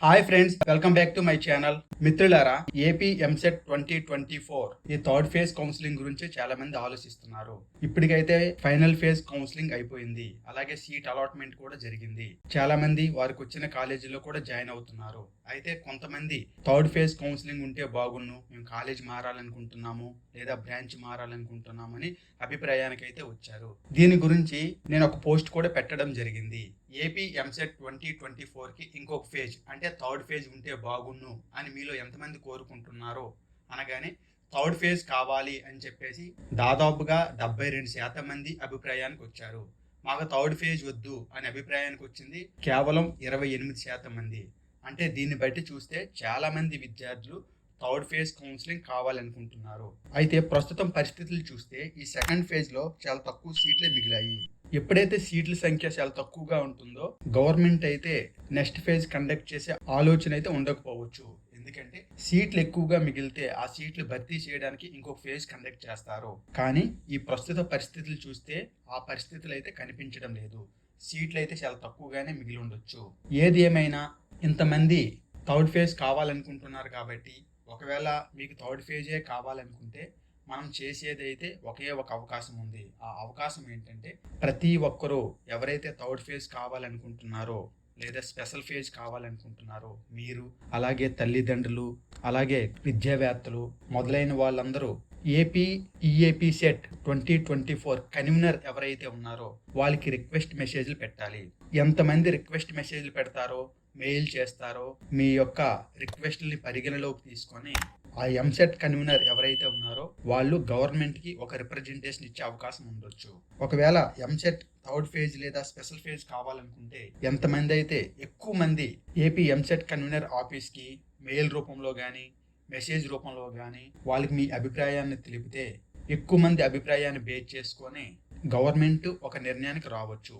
Hi friends welcome back to my channel మిత్రులారా AP EAMCET twenty twenty four ఈ third phase counselling గురించి చాలా మంది ఆలోచిస్తున్నారు. ఇప్పటికైతే ఫైనల్ ఫేజ్ కౌన్సిలింగ్ అయిపోయింది. అలాగే సీట్ అలాట్మెంట్ కూడా జరిగింది. చాలా మంది వారికి వచ్చిన కాలేజీలో కూడా జాయిన్ అవుతున్నారు. అయితే కొంతమంది థర్డ్ ఫేజ్ కౌన్సిలింగ్ ఉంటే బాగున్ను మేము కాలేజ్ మారాలనుకుంటున్నాము లేదా బ్రాంచ్ మారాలనుకుంటున్నామని అభిప్రాయానికి అయితే వచ్చారు. దీని గురించి నేను ఒక పోస్ట్ కూడా పెట్టడం జరిగింది. ఏపీ ఎంసెట్ ట్వంటీ ట్వంటీ ఫోర్కి ఇంకొక ఫేజ్ అంటే థర్డ్ ఫేజ్ ఉంటే బాగున్ను అని మీలో ఎంతమంది కోరుకుంటున్నారో అనగానే థర్డ్ ఫేజ్ కావాలి అని చెప్పేసి దాదాపుగా డెబ్బై రెండు శాతం మంది అభిప్రాయానికి వచ్చారు. మాకు థర్డ్ ఫేజ్ వద్దు అని అభిప్రాయానికి వచ్చింది కేవలం ఇరవై ఎనిమిది శాతం మంది. అంటే దీన్ని బట్టి చూస్తే చాలామంది విద్యార్థులు థర్డ్ ఫేజ్ కౌన్సిలింగ్ కావాలనుకుంటున్నారు అయితే ప్రస్తుతం పరిస్థితులు చూస్తే ఈ సెకండ్ ఫేజ్లో చాలా తక్కువ సీట్లే మిగిలాయి. ఎప్పుడైతే సీట్ల సంఖ్య చాలా తక్కువగా ఉంటుందో గవర్నమెంట్ అయితే నెక్స్ట్ ఫేజ్ కండక్ట్ చేసే ఆలోచన అయితే ఉండకపోవచ్చు. ఎందుకంటే సీట్లు ఎక్కువగా మిగిలితే ఆ సీట్లు భర్తీ చేయడానికి ఇంకొక ఫేజ్ కండక్ట్ చేస్తారు. కానీ ఈ ప్రస్తుత పరిస్థితులు చూస్తే ఆ పరిస్థితులు అయితే కనిపించడం లేదు. సీట్లు అయితే చాలా తక్కువగానే మిగిలి ఉండొచ్చు. ఏది ఏమైనా ఇంతమంది థర్డ్ ఫేజ్ కావాలనుకుంటున్నారు కాబట్టి ఒకవేళ మీకు థర్డ్ ఫేజే కావాలనుకుంటే మనం చేసేదైతే ఒకే ఒక అవకాశం ఉంది. ఆ అవకాశం ఏంటంటే ప్రతి ఒక్కరూ ఎవరైతే థర్డ్ ఫేజ్ కావాలనుకుంటున్నారో లేదా స్పెషల్ ఫేజ్ కావాలనుకుంటున్నారో మీరు అలాగే తల్లిదండ్రులు అలాగే విద్యావేత్తలు మొదలైన వాళ్ళందరూ AP EAPCET twenty twenty four convener ఎవరైతే ఉన్నారో వాళ్ళకి రిక్వెస్ట్ మెసేజ్లు పెట్టాలి. ఎంతమంది రిక్వెస్ట్ మెసేజ్లు పెడతారో మెయిల్ చేస్తారో మీ యొక్క రిక్వెస్ట్ని పరిగణలోకి తీసుకొని ఆ ఎంసెట్ కన్వీనర్ ఎవరైతే ఉన్నారో వాళ్ళు గవర్నమెంట్కి ఒక రిప్రజెంటేషన్ ఇచ్చే అవకాశం ఉండొచ్చు. ఒకవేళ ఎంసెట్ థర్డ్ ఫేజ్ లేదా స్పెషల్ ఫేజ్ కావాలనుకుంటే ఎంతమంది అయితే ఎక్కువ మంది ఏపీ ఎంసెట్ కన్వీనర్ ఆఫీస్కి మెయిల్ రూపంలో కానీ మెసేజ్ రూపంలో కానీ వాళ్ళకి మీ అభిప్రాయాన్ని తెలిపితే ఎక్కువ మంది అభిప్రాయాన్ని బేస్ చేసుకొని గవర్నమెంట్ ఒక నిర్ణయానికి రావచ్చు.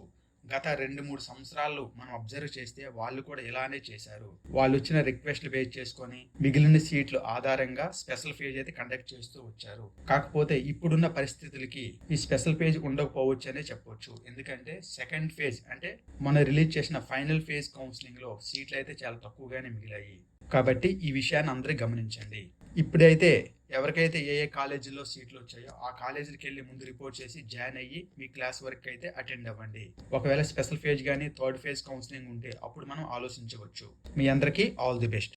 గత రెండు మూడు సంవత్సరాలు మనం అబ్జర్వ్ చేస్తే వాళ్ళు కూడా ఇలానే చేశారు. వాళ్ళు వచ్చిన రిక్వెస్ట్లు బేస్ చేసుకొని మిగిలిన సీట్లు ఆధారంగా స్పెషల్ ఫేజ్ అయితే కండక్ట్ చేస్తూ వచ్చారు. కాకపోతే ఇప్పుడున్న పరిస్థితులకి ఈ స్పెషల్ ఫేజ్ ఉండకపోవచ్చు అనే చెప్పొచ్చు. ఎందుకంటే సెకండ్ ఫేజ్ అంటే మనం రిలీజ్ చేసిన ఫైనల్ ఫేజ్ కౌన్సిలింగ్లో సీట్లు అయితే చాలా తక్కువగానే మిగిలాయి. కాబట్టి ఈ విషయాన్ని అందరూ గమనించండి. ఇప్పుడైతే ఎవరికైతే ఏ ఏ కాలేజీలో సీట్లు వచ్చాయో ఆ కాలేజీకి వెళ్ళి ముందు రిపోర్ట్ చేసి జాయిన్ అయ్యి మీ క్లాస్ వర్క్ అయితే అటెండ్ అవ్వండి. ఒకవేళ స్పెషల్ ఫేజ్ కానీ థర్డ్ ఫేజ్ కౌన్సిలింగ్ ఉంటే అప్పుడు మనం ఆలోచించవచ్చు. మీ అందరికీ ఆల్ ది బెస్ట్